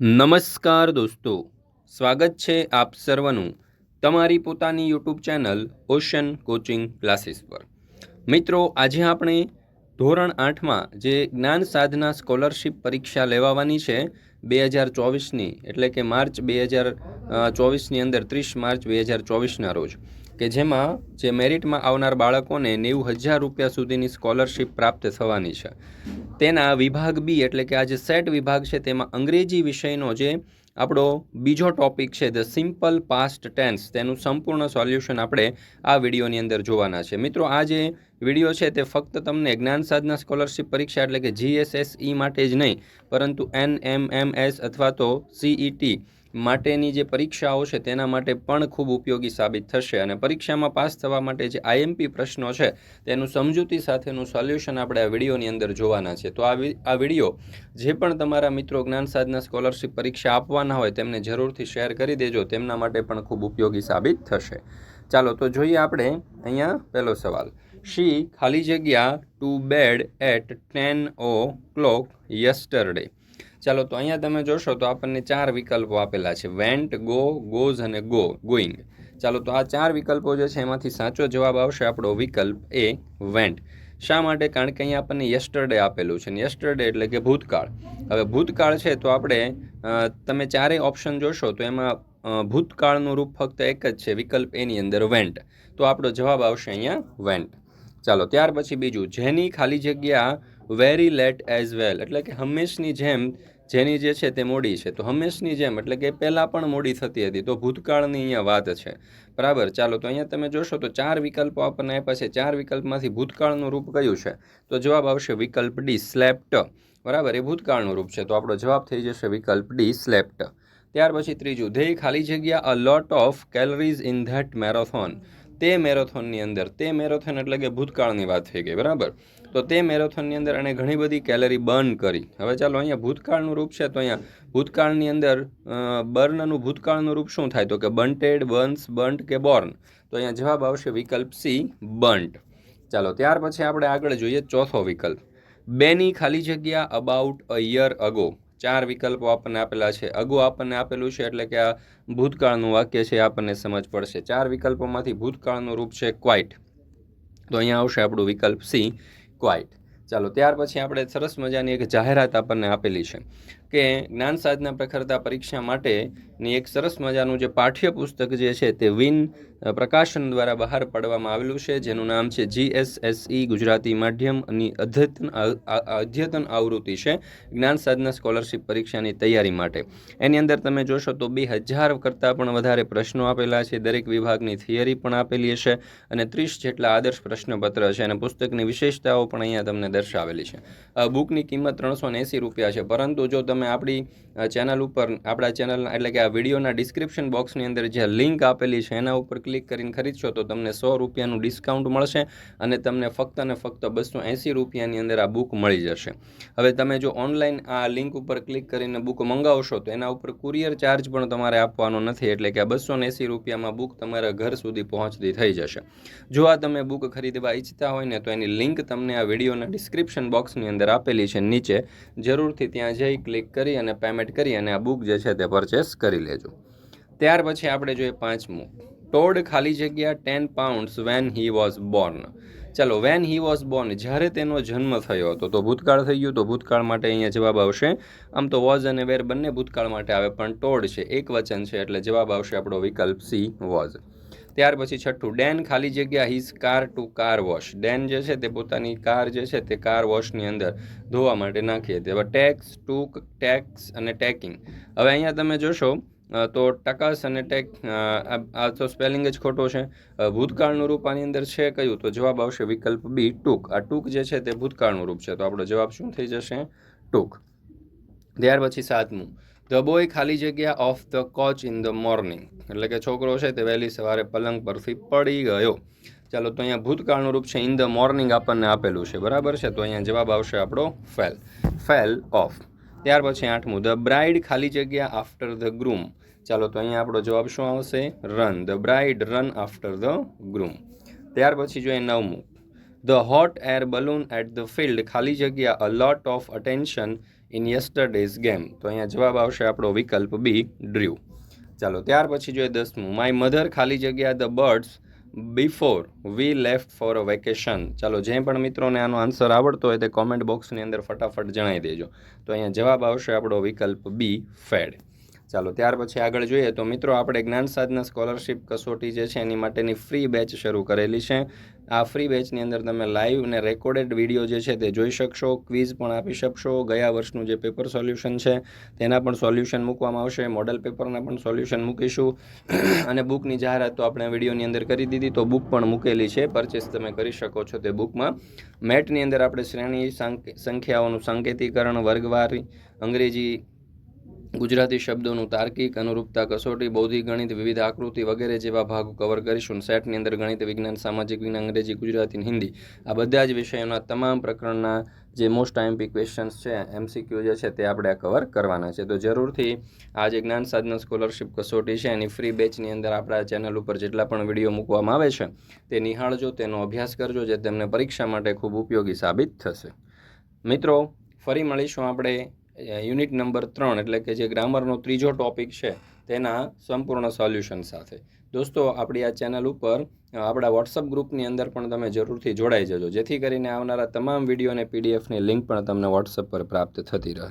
નમસ્કાર દોસ્તો. સ્વાગત છે આપ સર્વનું તમારી પોતાની YouTube channel ocean coaching classes પર. મિત્રો, આજે આપણે ધોરણ આઠમાં જે જ્ઞાન સાધના સ્કોલરશિપ પરીક્ષા લેવાવાની છે, બે હજાર ચોવીસની, એટલે કે માર્ચ બે હજાર ચોવીસની અંદર ત્રીસ માર્ચ બે હજાર ચોવીસના રોજ. કે જેમાં જે મેરિટમાં આવનાર બાળકોને નેવું હજાર રૂપિયા સુધીની સ્કોલરશિપ પ્રાપ્ત થવાની છે. તેના વિભાગ બી એટલે કે આ જે સેટ વિભાગ છે તેમાં અંગ્રેજી વિષયનો જે આપણો બીજો ટોપિક છે, ધ સિમ્પલ પાસ્ટ ટેન્સ, તેનું સંપૂર્ણ સોલ્યુશન આપણે આ વિડીયોની અંદર જોવાના છે. મિત્રો, આ જે વીડિયો છે તે ફક્ત તમને જ્ઞાન સાધના સ્કોલરશિપ પરીક્ષા એટલે કે જીએસએસઈ માટે જ નહીં, પરંતુ એન એમ એમ એસ અથવા તો સીઈટી માટેની જે પરીક્ષાઓ છે, તેના માટે પણ ખૂબ ઉપયોગી સાબિત થશે. અને પરીક્ષામાં પાસ થવા માટે જે આઈએમપી પ્રશ્નો છે, તેનું સમજૂતી સાથેનું સોલ્યુશન આપણે આ વિડીયોની અંદર જોવાના છે. તો આ વીડિયો જે પણ તમારા મિત્રો જ્ઞાન સાધના સ્કોલરશિપ પરીક્ષા આપવાના હોય, તેમને જરૂરથી શેર કરી દેજો. તેમના માટે પણ ખૂબ ઉપયોગી સાબિત થશે. ચાલો, તો જોઈએ આપણે અહીંયા પહેલો સવાલ. શી ખાલી જગ્યા to bed at ten o'clock yesterday? ચાલો તો અહીંયા તમે જોશો તો આપણને ચાર વિકલ્પો આપેલા છે. વેન્ટ, ગો, ગોઝ અને ગો, ગોઈંગ. ચાલો તો આ ચાર વિકલ્પો જે છે એમાંથી સાચો જવાબ આવશે આપણો વિકલ્પ એ વેન્ટ. શા માટે? કારણ કે અહીંયા આપણને યસ્ટરડે આપેલું છે. ને યસ્ટરડે એટલે કે ભૂતકાળ. હવે ભૂતકાળ છે તો આપણે તમે ચારેય ઓપ્શન જોશો તો એમાં ભૂતકાળનું રૂપ ફક્ત એક જ છે, વિકલ્પ એની અંદર વેન્ટ. તો આપણો જવાબ આવશે અહીંયા વેન્ટ. ચાલો ત્યાર પછી બીજું. જેની ખાલી જગ્યા વેરી લેટ એઝ વેલ. એટલે કે હંમેશની જેમ જેની જે છે તે મોડી છે. તો હંમેશની જેમ, એટલે કે પહેલાં પણ મોડી થતી હતી. તો ભૂતકાળની અહીંયા વાત છે. બરાબર? ચાલો, તો અહીંયા તમે જોશો તો ચાર વિકલ્પો આપણને આપ્યા છે. ચાર વિકલ્પમાંથી ભૂતકાળનું રૂપ કયું છે? તો જવાબ આવશે વિકલ્પ ડી, સ્લેપ્ટ. બરાબર? એ ભૂતકાળનું રૂપ છે. તો આપણો જવાબ થઈ જશે વિકલ્પ ડી, સ્લેપ્ટ. ત્યાર પછી ત્રીજું ધે ખાલી જગ્યા, a lot of calories in that marathon. તે મેરેથોનની અંદર, તે મેરેથોન એટલે કે ભૂતકાળની વાત થઈ ગઈ, બરાબર? તો તે મેરેથોનની અંદર એણે ઘણી બધી કેલરી બર્ન કરી. હવે ચાલો અહીંયા ભૂતકાળનું રૂપ છે, તો અહીંયા ભૂતકાળની અંદર બર્નનું ભૂતકાળનું રૂપ શું થાય? તો કે બન્ટેડ બર્ન્સ બન્ટ કે બોર્ન તો અહીંયા જવાબ આવશે વિકલ્પ સી બન્ટ ચાલો, ત્યાર પછી આપણે આગળ જોઈએ ચોથો વિકલ્પ. બેની ખાલી જગ્યા અબાઉટ અ યર અગો ચાર વિકલ્પો આપણને આપેલા છે. અગો આપણને આપેલું છે એટલે કે આ ભૂતકાળનું વાક્ય છે આપણને સમજ પડશે. ચાર વિકલ્પોમાંથી ભૂતકાળનું રૂપ છે ક્વાઇટ. તો અહીંયા આવશે આપણું વિકલ્પ સી, ક્વાઇટ. ચાલો, ત્યાર પછી આપણે સરસ મજાની એક જાહેરાત આપણને આપેલી છે કે જ્ઞાન સાધના પ્રખરતા પરીક્ષા માટેની એક સરસ મજાનું જે પાઠ્યપુસ્તક જે છે તે વિન પ્રકાશન દ્વારા બહાર પાડવામાં આવેલું છે, જેનું નામ છે જીએસએસઈ ગુજરાતી માધ્યમની અદ્યતન અદ્યતન આવૃત્તિ છે, જ્ઞાન સાધના સ્કોલરશિપ પરીક્ષાની તૈયારી માટે. એની અંદર તમે જોશો તો બે હજાર કરતાં પણ વધારે પ્રશ્નો આપેલા છે, દરેક વિભાગની થિયરી પણ આપેલી હશે અને ત્રીસ જેટલા આદર્શ પ્રશ્નપત્ર છે અને પુસ્તકની વિશેષતાઓ પણ અહીંયા તમને દર્શાવેલી છે. બુકની કિંમત ત્રણસો રૂપિયા છે, પરંતુ જો તમે આપણી ચેનલ ઉપર, આપણા ચેનલના, એટલે કે આ વિડીયોના ડિસ્ક્રિપ્શન બોક્સની અંદર જે લિંક આપેલી છે, એના ઉપર ક્લિક કરીને ખરીદશો તો તમને સો રૂપિયાનું ડિસ્કાઉન્ટ મળશે અને તમને ફક્ત અને ફક્ત બસો એંસી રૂપિયાની અંદર આ બુક મળી જશે. હવે તમે જો ઓનલાઈન આ લિંક ઉપર ક્લિક કરીને બુક મંગાવશો તો એના ઉપર કુરિયર ચાર્જ પણ તમારે આપવાનો નથી, એટલે કે આ બસો એંસી રૂપિયામાં બુક તમારા ઘર સુધી પહોંચતી થઈ જશે. જો આ તમે બુક ખરીદવા ઈચ્છતા હોય ને તો એની લિંક તમને આ વિડીયોના ડિસ્ક્રિપ્શન બોક્સની અંદર આપેલી છે નીચે. જરૂરથી ત્યાં જઈ ક્લિક કરી અને પેમેન્ટ કરી અને આ બુક જે છે તે પરચેસ કરી લેજો. ત્યાર પછી આપણે જોઈએ પાંચમું. ટોડ ખાલી જગ્યા ten pounds when he was born ચાલો વેન હી વોઝ બોર્ન જ્યારે તેનો જન્મ થયો હતો, તો ભૂતકાળ થઈ ગયું, તો ભૂતકાળ માટે અહીંયા જવાબ આવશે. આમ તો વોઝ અને વેર બંને ભૂતકાળ માટે આવે, પણ ટોડ છે, એક વચન છે, એટલે જવાબ આવશે આપણો વિકલ્પ સી વોઝ ત્યાર પછી છઠ્ઠું ડેન ખાલી જગ્યા his car to car wash then જે છે, તે પોતાની કાર જે છે, તે કાર વોશની અંદર ધોવા માટે નાખીએ હવે ટેક્સ ટુક ટેક્સ અને ટેકિંગ હવે અહીંયા તમે જોશો તો ટકાસ અને ટેક આ તો સ્પેલિંગ જ ખોટો છે. ભૂતકાળનું રૂપ આની અંદર છે કયું? તો જવાબ આવશે વિકલ્પ બી, ટૂંક. આ ટૂંક જે છે તે ભૂતકાળનું રૂપ છે. તો આપણો જવાબ શું થઈ જશે? ટૂંક. ત્યાર પછી સાતમું. ધ બોય ખાલી જગ્યા of the coach in the morning. એટલે કે છોકરો છે તે વહેલી સવારે પલંગ પરથી પડી ગયો. ચાલો, તો અહીંયા ભૂતકાળનું રૂપ છે. ઇન ધ મોર્નિંગ આપણને આપેલું છે. બરાબર છે? તો અહીંયા જવાબ આવશે આપણો ફેલ. Fail of. ત્યાર પછી આઠમું. ધ બ્રાઇડ ખાલી જગ્યા આફ્ટર ધ ગ્રૂમ. ચાલો તો અહીંયા આપણો જવાબ શું આવશે? Run the bride run after the groom ત્યાર પછી જોઈએ નવમું. The hot air balloon at the field ખાલી જગ્યા a lot of attention in yesterday's game તો અહીંયા જવાબ આવશે આપણો વિકલ્પ બી ડ્રીવ ચાલો, ત્યાર પછી જોઈએ દસમું. માય મધર ખાલી જગ્યા the birds before we left for a vacation ચાલો, જે પણ મિત્રોને આનો આન્સર આવડતો હોય તે કોમેન્ટ બોક્સની અંદર ફટાફટ જણાવી દેજો. તો અહીંયા જવાબ આવશે આપણો વિકલ્પ બી ફેડ ચાલો, ત્યાર પછી આગળ જોઈએ તો મિત્રો, આપણે જ્ઞાન સાધના સ્કોલરશિપ કસોટી જે છે, એની માટેની ફ્રી બેચ શરૂ કરેલી છે. આ ફ્રી બેચની અંદર તમે લાઈવ અને રેકોર્ડેડ વીડિયો જે છે, તે જોઈ શકશો, ક્વિઝ પણ આપી શકશો. ગયા વર્ષનું જે પેપર સોલ્યુશન છે, તેના પણ સોલ્યુશન મૂકવામાં આવશે. મોડલ પેપરના પણ સોલ્યુશન મૂકીશું. અને બુકની જાહેરાત તો આપણે વિડીયોની અંદર કરી દીધી, તો બુક પણ મૂકેલી છે. પરચેસ તમે કરી શકો છો તે બુકમાં. મેટની અંદર આપણે શ્રેણી સંખ્યાઓનું સાંકેતિકરણ, વર્ગવારી, અંગ્રેજી ગુજરાતી શબ્દોનું તાર્કિક અનુરૂપતા, કસોટી, બૌદ્ધિક, ગણિત, વિવિધ આકૃતિ વગેરે જેવા ભાગો કવર કરીશું. સેટની અંદર ગણિત, વિજ્ઞાન, સામાજિક વિજ્ઞાન, અંગ્રેજી, ગુજરાતી હિન્દી. આ બધા જ વિષયોના તમામ પ્રકરણના જે મોસ્ટ આઈએમપી ક્વેશ્ચન્સ છે એમસીક્યુ જે છે તે આપણે કવર કરવાના છે. તો જરૂરથી આ જે જ્ઞાન સાધના સ્કોલરશિપ કસોટી છે, એની ફ્રી બેચની અંદર આપણા ચેનલ ઉપર જેટલા પણ વીડિયો મૂકવામાં આવે છે, તે નિહાળજો, તેનો અભ્યાસ કરજો, જે તેમને પરીક્ષા માટે ખૂબ ઉપયોગી સાબિત થશે. મિત્રો, ફરી મળીશું આપણે યુનિટ નંબર ત્રણ એટલે કે જે ગ્રામરનો ત્રીજો ટોપિક છે, તેના સંપૂર્ણ સોલ્યુશન સાથે. દોસ્તો, આપણી આ ચેનલ ઉપર આપણા વોટ્સઅપ ગ્રુપની અંદર પણ તમે જરૂરથી જોડાઈ જજો. જેથી કરીને આવનારા તમામ વીડિયો અને પીડીએફની લિંક પણ તમને વોટ્સઅપ પર પ્રાપ્ત થતી રહે.